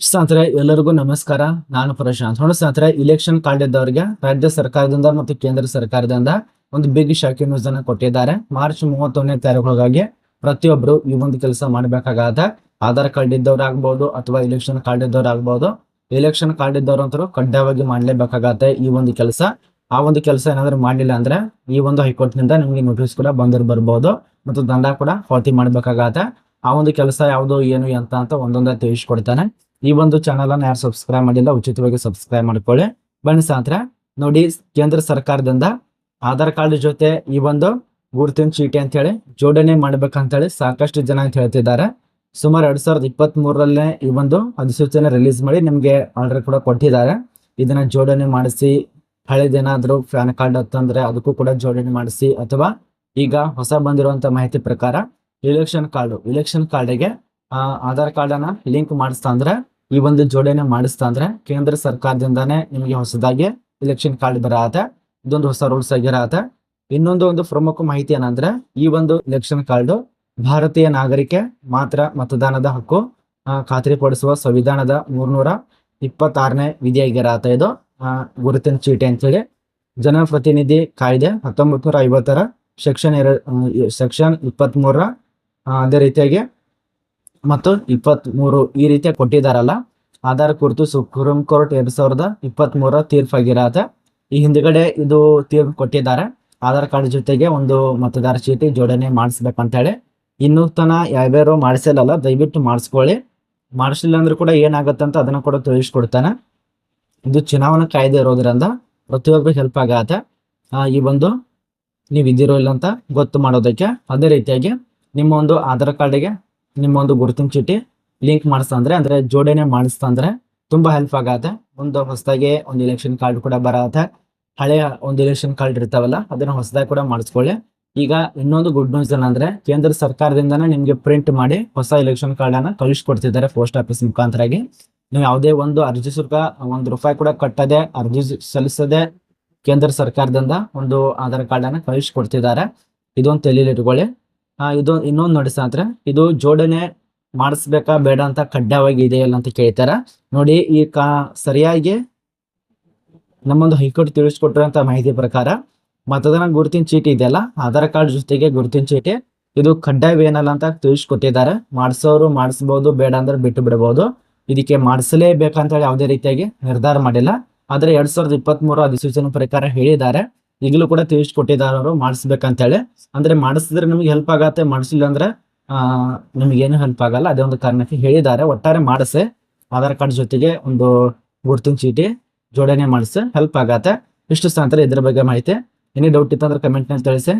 ಸ್ನೇಹಿತರೆ, ಎಲ್ಲರಿಗೂ ನಮಸ್ಕಾರ. ನಾನು ಪ್ರಶಾಂತ್. ನೋಡಿ ಸ್ನೇಹಿತರೆ ಇಲೆಕ್ಷನ್ ಕಾರ್ಡ್ ಇದ್ದವರಿಗೆ ರಾಜ್ಯ ಸರ್ಕಾರದಿಂದ ಮತ್ತು ಕೇಂದ್ರ ಸರ್ಕಾರದಿಂದ ಒಂದು ಬಿಗ್ ಶಾಕಿಂಗ್ ನ್ಯೂಸ್ ಅನ್ನ ಕೊಟ್ಟಿದ್ದಾರೆ. ಮಾರ್ಚ್ ಮೂವತ್ತೊಂದನೇ ತಾರೀಕೊಳಗಾಗಿ ಪ್ರತಿಯೊಬ್ಬರು ಈ ಒಂದು ಕೆಲಸ ಮಾಡಬೇಕಾಗತ್ತೆ ಆಧಾರ್ ಕಾರ್ಡ್ ಇದ್ದವ್ರು ಆಗ್ಬಹುದು ಅಥವಾ ಇಲೆಕ್ಷನ್ ಕಾರ್ಡ್ ಇದ್ದವ್ರು ಆಗ್ಬಹುದು ಇಲೆಕ್ಷನ್ ಕಾರ್ಡ್ ಇದ್ದವ್ರು ಅಂತೂ ಕಡ್ಡಾಯವಾಗಿ ಮಾಡಲೇಬೇಕಾಗತ್ತೆ ಈ ಒಂದು ಕೆಲಸ. ಆ ಒಂದು ಕೆಲಸ ಏನಾದ್ರು ಮಾಡಲಿಲ್ಲ ಅಂದ್ರೆ ಈ ಒಂದು ಹೈಕೋರ್ಟ್ನಿಂದ ನಿಮಗೆ ನೋಟಿಸ್ ಕೂಡ ಬಂದರು ಬರ್ಬೋದು ಮತ್ತು ದಂಡ ಕೂಡ ಪಾವತಿ ಮಾಡಬೇಕಾಗತ್ತೆ. ಆ ಒಂದು ಕೆಲಸ ಯಾವುದು, ಏನು ಅಂತ ಅಂತ ಒಂದೊಂದೇ ತಿಳಿಸ್ಕೊಡ್ತಾನೆ. ಈ ಒಂದು ಚಾನಲ್ ಅನ್ನು ಯಾರು ಸಬ್ಸ್ಕ್ರೈಬ್ ಮಾಡಿಲ್ಲ, ಉಚಿತವಾಗಿ ಸಬ್ಸ್ಕ್ರೈಬ್ ಮಾಡ್ಕೊಳ್ಳಿ. ಬನ್ನಿ ಸಾಂತ್ರ ನೋಡಿ ಕೇಂದ್ರ ಸರ್ಕಾರದಿಂದ ಆಧಾರ್ ಕಾರ್ಡ್ ಜೊತೆ ಈ ಒಂದು ಗುರುತಿನ ಚೀಟಿ ಅಂತ ಹೇಳಿ ಜೋಡಣೆ ಮಾಡ್ಬೇಕಂತೇಳಿ ಸಾಕಷ್ಟು ಜನ ಅಂತ ಹೇಳ್ತಿದ್ದಾರೆ. ಸುಮಾರು ಎರಡ್ ಸಾವಿರದ ಇಪ್ಪತ್ತ್ ಮೂರರಲ್ಲೇ ಈ ಒಂದು ಅಧಿಸೂಚನೆ ರಿಲೀಸ್ ಮಾಡಿ ನಿಮಗೆ ಆರ್ಡರ್ ಕೂಡ ಕೊಟ್ಟಿದ್ದಾರೆ. ಇದನ್ನ ಜೋಡಣೆ ಮಾಡಿಸಿ, ಹಳೇದೇನಾದ್ರೂ ಪ್ಯಾನ್ ಕಾರ್ಡ್ ಅಂತಂದ್ರೆ ಅದಕ್ಕೂ ಕೂಡ ಜೋಡಣೆ ಮಾಡಿಸಿ, ಅಥವಾ ಈಗ ಹೊಸ ಬಂದಿರುವಂತ ಮಾಹಿತಿ ಪ್ರಕಾರ ಇಲೆಕ್ಷನ್ ಕಾರ್ಡ್ ಇಲೆಕ್ಷನ್ ಕಾರ್ಡಿಗೆ ಆಧಾರ್ ಕಾರ್ಡ್ ಅನ್ನ ಲಿಂಕ್ ಮಾಡಿಸ್ತಾ ಅಂದ್ರೆ ಈ ಒಂದು ಜೋಡಣೆ ಮಾಡಿಸ್ತಾ ಅಂದ್ರೆ ಕೇಂದ್ರ ಸರ್ಕಾರದಿಂದಾನೇ ನಿಮಗೆ ಹೊಸದಾಗಿ ಇಲೆಕ್ಷನ್ ಕಾರ್ಡ್ ಬರತ್ತೆ. ಇದೊಂದು ಹೊಸ ರೂಲ್ಸ್ ಆಗಿರತ್ತೆ ಇನ್ನೊಂದು ಒಂದು ಪ್ರಮುಖ ಮಾಹಿತಿ ಏನಂದ್ರೆ ಈ ಒಂದು ಇಲೆಕ್ಷನ್ ಕಾರ್ಡ್ ಭಾರತೀಯ ನಾಗರಿಕೆ ಮಾತ್ರ ಮತದಾನದ ಹಕ್ಕು ಖಾತರಿಪಡಿಸುವ ಸಂವಿಧಾನದ ಮೂರ್ನೂರ ಇಪ್ಪತ್ತಾರನೇ ವಿಧಿಯಾಗಿರತ್ತೆ ಇದು. ಗುರುತಿನ ಚೀಟಿ ಅಂತೇಳಿ. ಜನಪ್ರತಿನಿಧಿ ಕಾಯ್ದೆ ಹತ್ತೊಂಬತ್ತು ನೂರ ಐವತ್ತರ ಸೆಕ್ಷನ್ ಎರಡು ಸೆಕ್ಷನ್ ಇಪ್ಪತ್ತ್ ಅದೇ ರೀತಿಯಾಗಿ ಮತ್ತು ಇಪ್ಪತ್ತ್ ಮೂರು ಈ ರೀತಿಯ ಕೊಟ್ಟಿದ್ದಾರಲ್ಲ, ಆಧಾರ್ ಕುರಿತು ಸುಪ್ರೀಂ ಕೋರ್ಟ್ ಎರಡ್ ಸಾವಿರದ ಇಪ್ಪತ್ತ್ ಮೂರ ತೀರ್ಪಾಗಿರತ್ತೆ. ಈ ಹಿಂದ್ಗಡೆ ಇದು ತೀರ್ಪು ಕೊಟ್ಟಿದ್ದಾರೆ. ಆಧಾರ್ ಕಾರ್ಡ್ ಜೊತೆಗೆ ಒಂದು ಮತದಾರ ಚೀಟಿ ಜೋಡಣೆ ಮಾಡಿಸ್ಬೇಕು ಹೇಳಿ ಇನ್ನೂ ತನ ಯಾವ್ಯಾರು ಮಾಡಿಸಿಲ್ಲಲ್ಲ, ದಯವಿಟ್ಟು ಮಾಡಿಸ್ಕೊಳ್ಳಿ. ಮಾಡಿಸಲಿಲ್ಲ ಅಂದ್ರೆ ಕೂಡ ಏನಾಗುತ್ತೆ ಅಂತ ಅದನ್ನ ಕೂಡ ತಿಳಿಸ್ಕೊಡ್ತಾನೆ. ಇದು ಚುನಾವಣಾ ಕಾಯ್ದೆ ಇರೋದ್ರಿಂದ ಪ್ರತಿಯೊಬ್ಬರಿಗೆ ಹೆಲ್ಪ್ ಆಗತ್ತೆ. ಈ ಒಂದು ನೀವು ಇದ್ದಿರೋ ಇಲ್ಲ ಅಂತ ಗೊತ್ತು ಮಾಡೋದಕ್ಕೆ ಅದೇ ರೀತಿಯಾಗಿ ನಿಮ್ಮ ಒಂದು ಆಧಾರ್ ಕಾರ್ಡಿಗೆ ನಿಮ್ಮ ಒಂದು ಗುರುತಿನ ಚೀಟಿ ಲಿಂಕ್ ಮಾಡಿಸ್ತಂದ್ರೆ ಅಂದ್ರೆ ಜೋಡಣೆ ಮಾಡಿಸ್ತಂದ್ರೆ ತುಂಬಾ ಹೆಲ್ಪ್ ಆಗತ್ತೆ. ಒಂದು ಹೊಸದಾಗಿ ಒಂದು ಇಲೆಕ್ಷನ್ ಕಾರ್ಡ್ ಕೂಡ ಬರತ್ತೆ. ಹಳೆಯ ಒಂದು ಇಲೆಕ್ಷನ್ ಕಾರ್ಡ್ ಇರ್ತಾವಲ್ಲ, ಅದನ್ನ ಹೊಸದಾಗಿ ಕೂಡ ಮಾಡಿಸ್ಕೊಳ್ಳಿ. ಈಗ ಇನ್ನೊಂದು ಗುಡ್ ನ್ಯೂಸ್ ಏನಂದ್ರೆ, ಕೇಂದ್ರ ಸರ್ಕಾರದಿಂದನೇ ನಿಮ್ಗೆ ಪ್ರಿಂಟ್ ಮಾಡಿ ಹೊಸ ಎಲೆಕ್ಷನ್ ಕಾರ್ಡ್ ಅನ್ನ ಕಳಿಸ್ಕೊಡ್ತಿದ್ದಾರೆ ಪೋಸ್ಟ್ ಆಫೀಸ್ ಮುಖಾಂತರಾಗಿ. ನೀವು ಯಾವುದೇ ಒಂದು ಅರ್ಜಿ ಶುಲ್ಕ, ಒಂದು ರೂಪಾಯಿ ಕೂಡ ಕಟ್ಟದೆ, ಅರ್ಜಿ ಸಲ್ಲಿಸದೆ ಕೇಂದ್ರ ಸರ್ಕಾರದಿಂದ ಒಂದು ಆಧಾರ್ ಕಾರ್ಡ್ ಅನ್ನ ಕಳಿಸ್ಕೊಡ್ತಿದ್ದಾರೆ. ಇದೊಂದು ತಲೆಯಲ್ಲಿ ಇಟ್ಕೊಳ್ಳಿ. ಇದು ಇನ್ನೊಂದು ನೋಡಿ ಅಂದ್ರೆ ಇದು ಜೋಡಣೆ ಮಾಡಿಸ್ಬೇಕಾ ಬೇಡ ಅಂತ ಕಡ್ಡಾಯವಾಗಿ ಇದೆಯಲ್ಲ ಅಂತ ಕೇಳ್ತಾರ. ನೋಡಿ, ಈ ಕಾ, ಸರಿಯಾಗಿ ನಮ್ಮೊಂದು ಹೈಕೋರ್ಟ್ ತಿಳಿಸ್ಕೊಟ್ಟಿರೋಂಥ ಮಾಹಿತಿ ಪ್ರಕಾರ, ಮತದಾನ ಗುರುತಿನ ಚೀಟಿ ಇದೆಯಲ್ಲ, ಆಧಾರ್ ಕಾರ್ಡ್ ಜೊತೆಗೆ ಗುರುತಿನ ಚೀಟಿ, ಇದು ಕಡ್ಡಾಯವೇನಲ್ಲ ಅಂತ ತಿಳಿಸ್ಕೊಟ್ಟಿದ್ದಾರೆ. ಮಾಡಿಸೋರು ಮಾಡಿಸ್ಬೋದು, ಬೇಡ ಅಂದ್ರೆ ಬಿಟ್ಟು ಬಿಡಬಹುದು ಇದಕ್ಕೆ ಮಾಡಿಸಲೇಬೇಕಂತ ಹೇಳಿ ಯಾವುದೇ ರೀತಿಯಾಗಿ ನಿರ್ಧಾರ ಮಾಡಿಲ್ಲ. ಆದ್ರೆ ಎರಡ್ ಸಾವಿರದ ಇಪ್ಪತ್ತ್ ಮೂರು ಅಧಿಸೂಚನೆ ಪ್ರಕಾರ ಹೇಳಿದ್ದಾರೆ. ಈಗಲೂ ಕೂಡ ತಿಳಿಸ್ಕೊಟ್ಟಿದ್ದಾರೆ ಅವರು ಮಾಡಿಸ್ಬೇಕಂತ ಹೇಳಿ ಅಂದ್ರೆ ಮಾಡಿಸಿದ್ರೆ ನಿಮ್ಗೆ ಹೆಲ್ಪ್ ಆಗತ್ತೆ, ಮಾಡಿಸಿಲ್ಲ ಅಂದ್ರೆ ಏನು ಹೆಲ್ಪ್ ಆಗಲ್ಲ. ಅದೇ ಒಂದು ಕಾರಣಕ್ಕೆ ಹೇಳಿದ್ದಾರೆ. ಒಟ್ಟಾರೆ ಮಾಡಿಸಿ, ಆಧಾರ್ ಕಾರ್ಡ್ ಜೊತೆಗೆ ಒಂದು ಗುರುತಿನ ಚೀಟಿ ಜೋಡಣೆ ಮಾಡಿಸಿ ಹೆಲ್ಪ್ ಆಗತ್ತೆ. ಇಷ್ಟು ಸಾಂತರ ಇದ್ರ ಬಗ್ಗೆ ಮಾಹಿತಿ. ಏನೇ ಡೌಟ್ ಇತ್ತಂದ್ರೆ ಕಮೆಂಟ್ನಲ್ಲಿ ತಿಳಿಸಿ.